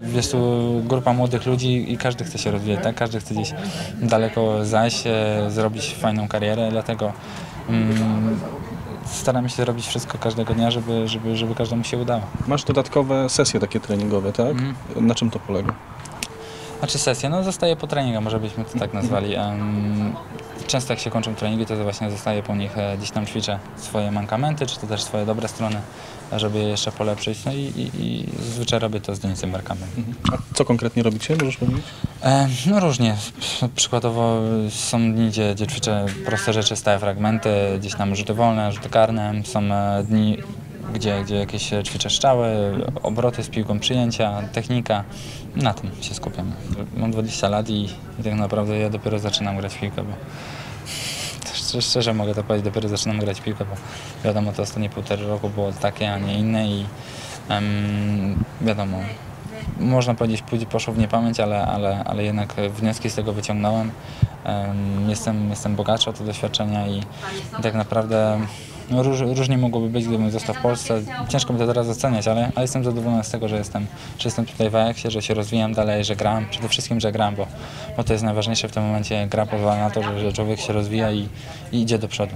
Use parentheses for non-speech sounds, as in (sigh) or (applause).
Jest tu grupa młodych ludzi i każdy chce się rozwijać, tak? Każdy chce gdzieś daleko zajść, e, zrobić fajną karierę, dlatego mm, staramy się robić wszystko każdego dnia, żeby, żeby, żeby każdemu się udało. Masz dodatkowe sesje takie treningowe, tak? Mhm. Na czym to polega? Znaczy sesja, no zostaje po treningu, może byśmy to tak nazwali. Em, Często jak się kończą treningi, to właśnie zostaje po nich, e, gdzieś tam ćwiczę swoje mankamenty, czy to też swoje dobre strony, żeby je jeszcze polepszyć. No i, i, i zazwyczaj robię to z Denisem Berkamem. A co konkretnie robicie, możesz powiedzieć? E, No różnie. Przykładowo są dni, gdzie, gdzie ćwiczę proste rzeczy, stałe fragmenty, gdzieś tam rzuty wolne, rzuty karne. Są e, dni, gdzie, gdzie jakieś ćwiczę strzały, obroty z piłką, przyjęcia, technika. Na tym się skupiam. Mam 20 lat i, i tak naprawdę ja dopiero zaczynam grać w piłkę, bo (laughs) szczerze, mogę to powiedzieć, dopiero zaczynam grać w piłkę, bo wiadomo, to ostatnie półtora roku było takie, a nie inne i wiadomo, można powiedzieć, poszło w niepamięć, ale, ale, ale jednak wnioski z tego wyciągnąłem. Em, Jestem, jestem bogatszy o te doświadczenia i tak naprawdę no, róż, różnie mogłoby być, gdybym został w Polsce. Ciężko mi to teraz oceniać, ale, ale jestem zadowolony z tego, że jestem, że jestem tutaj w Ajaxie, że się rozwijam dalej, że gram. Przede wszystkim, że gram, bo, bo to jest najważniejsze w tym momencie. Gra pozwala na to, że, że człowiek się rozwija i, i idzie do przodu.